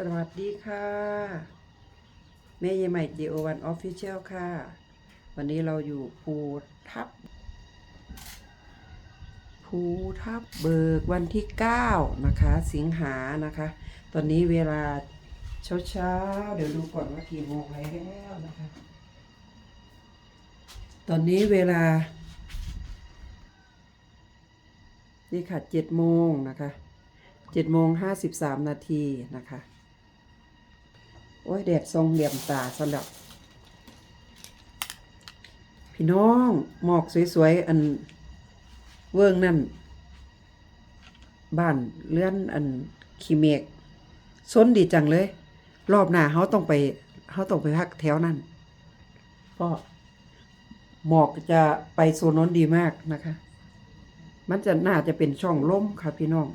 สวัสดีค่ะ แม่ยายใหม่ JO1 Official ค่ะ วันนี้เราอยู่ภูทับ ภูทับเบิกวันที่ 9 นะคะ สิงหานะคะ ตอนนี้เวลาเช้าเช้าเดี๋ยวดูก่อนว่ากี่โมงแล้วนะคะ ตอนนี้เวลา นี่ค่ะเจ็ดโมงนะคะเจ็ดโมงห้าสิบสามนาทีนะคะ อ้ยแดดทรงเหลี่ยมตาสำหรับ พี่น้องหมอกสวยๆ อันเวิ้งนั่นบ้านเลื่อนอันขีเมกซ้นดีจังเลย รอบหน้าเขาต้องไปเขาต้องไปพักแถวนั้นเพราะหมอกจะไปโซนนั้นดีมากนะคะ มันจะน่าจะเป็นช่องล่มค่ะพี่น้อง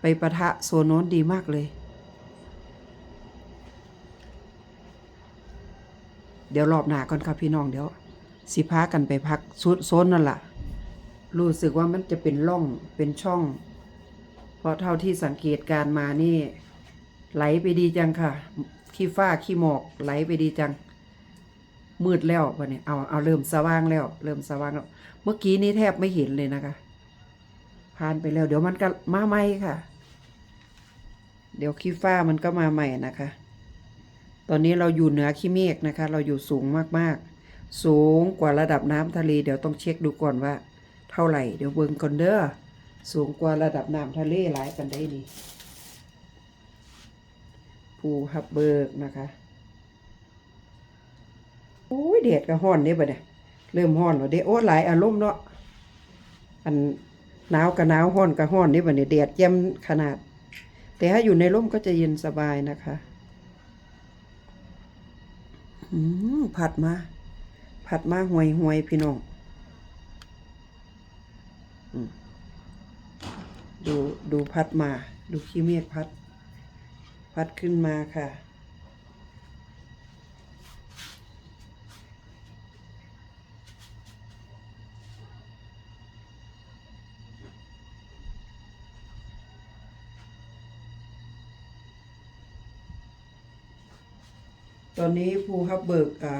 ไปประทะโซนน้นดีมากเลย เดี๋ยวรอบหน้าก่อนครับพี่น้องเดี๋ยว สิพากันไปพักซุดโซนนั่นล่ะ รู้สึกว่ามันจะเป็นร่องเป็นช่อง เพราะเท่าที่สังเกตการมานี่ ไหลไปดีจังค่ะ ขี้ฟ้าขี้หมอกไหลไปดีจัง มืดแล้ววันนี้เอาเอาเริ่มสว่างแล้ว เริ่มสว่างแล้ว เมื่อกี้นี้แทบไม่เห็นเลยนะคะผ่านไปแล้ว เดี๋ยวมันก็มาใหม่ค่ะ เดี๋ยวขี้ฟ้ามันก็มาใหม่นะคะ ตอนนี้เราอยู่เหนือขี้เมฆนะคะ เราอยู่สูงมากๆ สูงกว่าระดับน้ำทะเล เดี๋ยวต้องเช็คดูก่อนว่า เท่าไหร่ เดี๋ยวเบิ่งก่อนเด้อ สูงกว่าระดับน้ำทะเลหลายกันได้ดีภูฮับเบิกนะคะโอ้ยเดดก็ฮ้อนเด้บ่เนี่ยเริ่มฮ้อนแล้วเด้โอ้หลายอารมณ์เนาะ อันหนาวกับหนาวฮ้อนกับฮ้อนนี่บ่เนี่ยแดดเยี่ยมขนาด แต่ถ้าอยู่ในร่มก็จะเย็นสบายนะคะ ผัดมา ผัดมาห่วยห่วยๆพี่น้องดูดูพัดมา ดูขี้เมฆพัด พัดขึ้นมาค่ะ ตอนนี้ภูฮับเบิกอ่า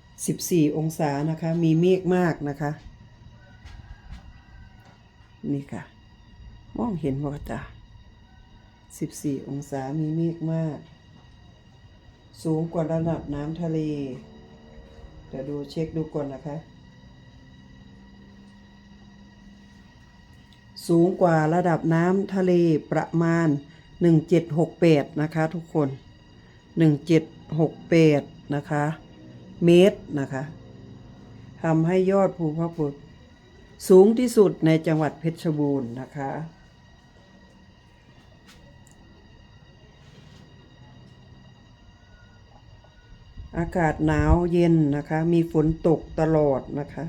14องศานะคะ มีเมฆมากนะคะ นี่ค่ะ มองเห็นว่าจ้ะ14องศามีเมฆมาก สูงกว่าระดับน้ำทะเลเดี๋ยวดูเช็คดูก่อนนะคะ สูงกว่าระดับน้ำทะเลประมาณ 1768 นะคะทุกคน 1768 นะคะ เมตรนะคะทำให้ยอดภูพระพุทธสูงที่สุดในจังหวัดเพชรบูรณ์นะคะ อากาศหนาวเย็นนะคะ มีฝนตกตลอดนะคะ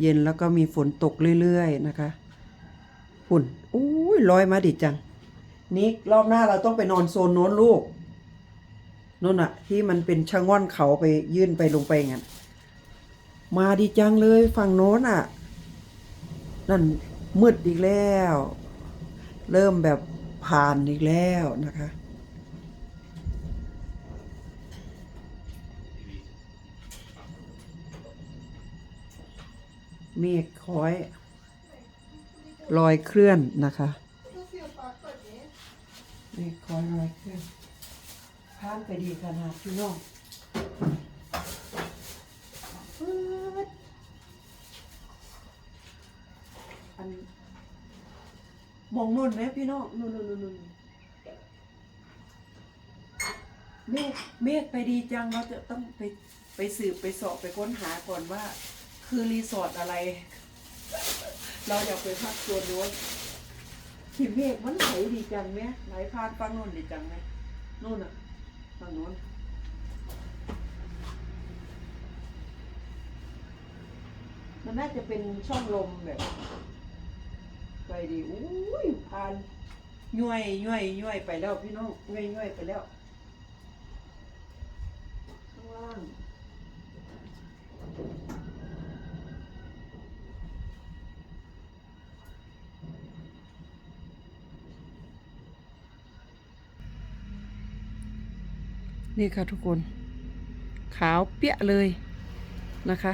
เย็นแล้วก็มีฝนตกเรื่อยๆนะคะ ฝุ่นอุ้ยลอยมาดิจัง นิกรอบหน้าเราต้องไปนอนโซนโน้นลูกนู่นอะที่มันเป็นชะง่อนเขาไปยื่นไปลงไปงั้นมาดีจังเลยฝั่งโน้นอะนั่นมืดอีกแล้ว เริ่มแบบผ่านอีกแล้วนะคะเมฆคอยลอยเคลื่อนนะคะ เมฆคอยลอยคือนผ่านไปดีขนาดพี่น้องอันมองนู่นไหมพี่น้องนู่นนู่นนู่นนู่นเมฆเมฆไปดีจังเราจะต้องไปไปสืบไปสอบไปค้นหาก่อนว่า คือรีสอร์ทอะไร เราอยากไปพักตัวโน้ ขีดเมฆมันไหลดีจังไหมไหลผ่านฝั่งโน้นดีจังไหมนู่นอะฝั่งโน้นมันน่าจะเป็นช่องลมแบบไปดีอุ้ยผ่านย่วยย่วยย่วยไปแล้วพี่น้องย่วยย่วยไปแล้ว นี่ค่ะทุกคน ขาวเปี้ยเลยนะคะ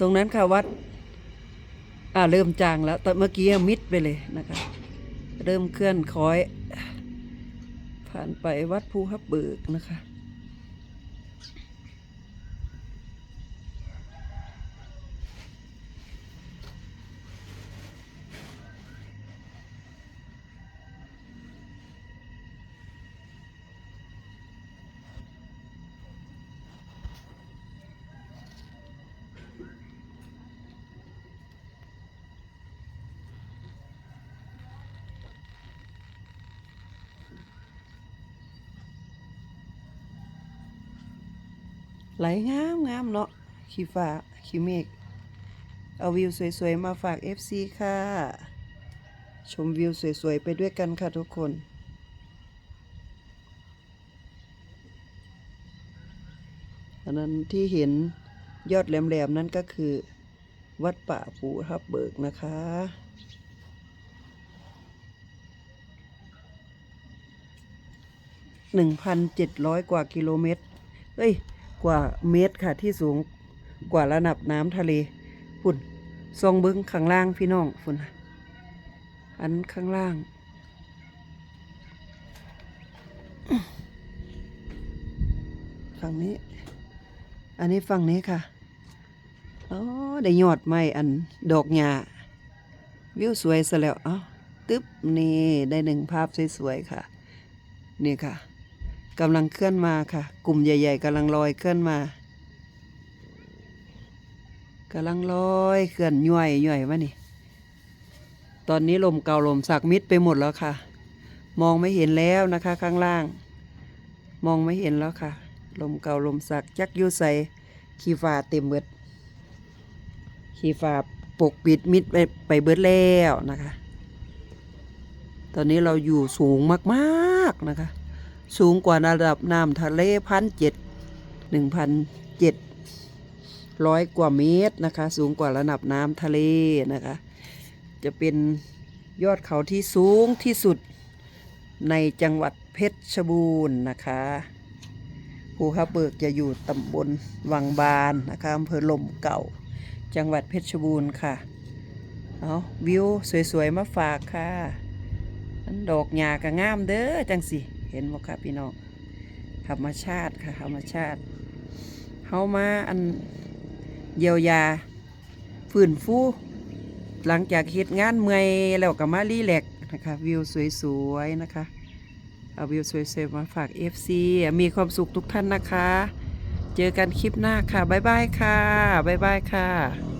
ตรงนั้นค่ะวัด อ่าเริ่มจางแล้ว แต่เมื่อกี้มิดไปเลยนะคะ เริ่มเคลื่อนคอย ผ่านไปวัดภูฮับเบิกนะคะ ไหลงามงามเนาะขี้ฟ้าขี้เมฆเอาวิวสวยๆ มาฝาก FC ค่ะ ชมวิวสวยๆ ไปด้วยกันค่ะทุกคนอันนั้นที่เห็นยอดแหลมๆ นั้นก็คือ วัดป่าภูทับเบิกนะคะหนึ่งพันเจ็ดร้อยกว่ากิโลเมตร เอ้ย กว่าเมตรค่ะที่สูงกว่าระดับน้ำทะเลฝุ่นทรงบึ้งข้างล่างพี่น้องฝุ่นอันข้างล่าง ฝั่งนี้ อันนี้ฝั่งนี้ค่ะอ๋อได้ยอดไม้อันดอกหญ้าวิวสวยซะแล้วเอ้าตึ๊บนี่ได้หนึ่งภาพสวยๆค่ะ นี่ค่ะ กำลังเคลื่อนมาค่ะ กลุ่มใหญ่ ๆกำลังลอยเคลื่อนมากำลังลอยเคลื่อนย่อยย่อยมานี่ ตอนนี้ลมเก่าลมสักมิดไปหมดแล้วค่ะ มองไม่เห็นแล้วนะคะ ข้างล่าง มองไม่เห็นแล้วค่ะ ลมเก่าลมสักจักยูใส่ขีฟ้าเต็มเบิดขีฟ้าปกปิดมิดไปไปเบิดแล้วนะคะ ตอนนี้เราอยู่สูงมากๆนะคะ สูงกว่าระดับน้ำทะเลพันเจ็ดหนึ่งพันเจ็ดร้อยกว่าเมตรนะคะ สูงกว่าระดับน้ำทะเลนะคะ จะเป็นยอดเขาที่สูงที่สุดในจังหวัดเพชรบูรณ์นะคะภูทับเบิกจะอยู่ตำบลวังบานนะคะอำเภอลมเก่า จังหวัดเพชรบูรณ์ค่ะ เอาวิวสวยๆ มาฝากค่ะ ดอกหญ้าก็งามเด้อจังสิ เห็นบ่ครับพี่น้องธรรมชาติค่ะธรรมชาติเฮามาอันเยียวยาฟื้นฟูหลังจากเฮ็ดงานเมื่อยแล้วก็มารีแลกนะคะวิวสวยๆนะคะเอาวิวสวยๆมาฝาก FC มีความสุขทุกท่านนะคะ เจอกันคลิปหน้าค่ะ บ๊ายบายค่ะ บ๊ายบายค่ะ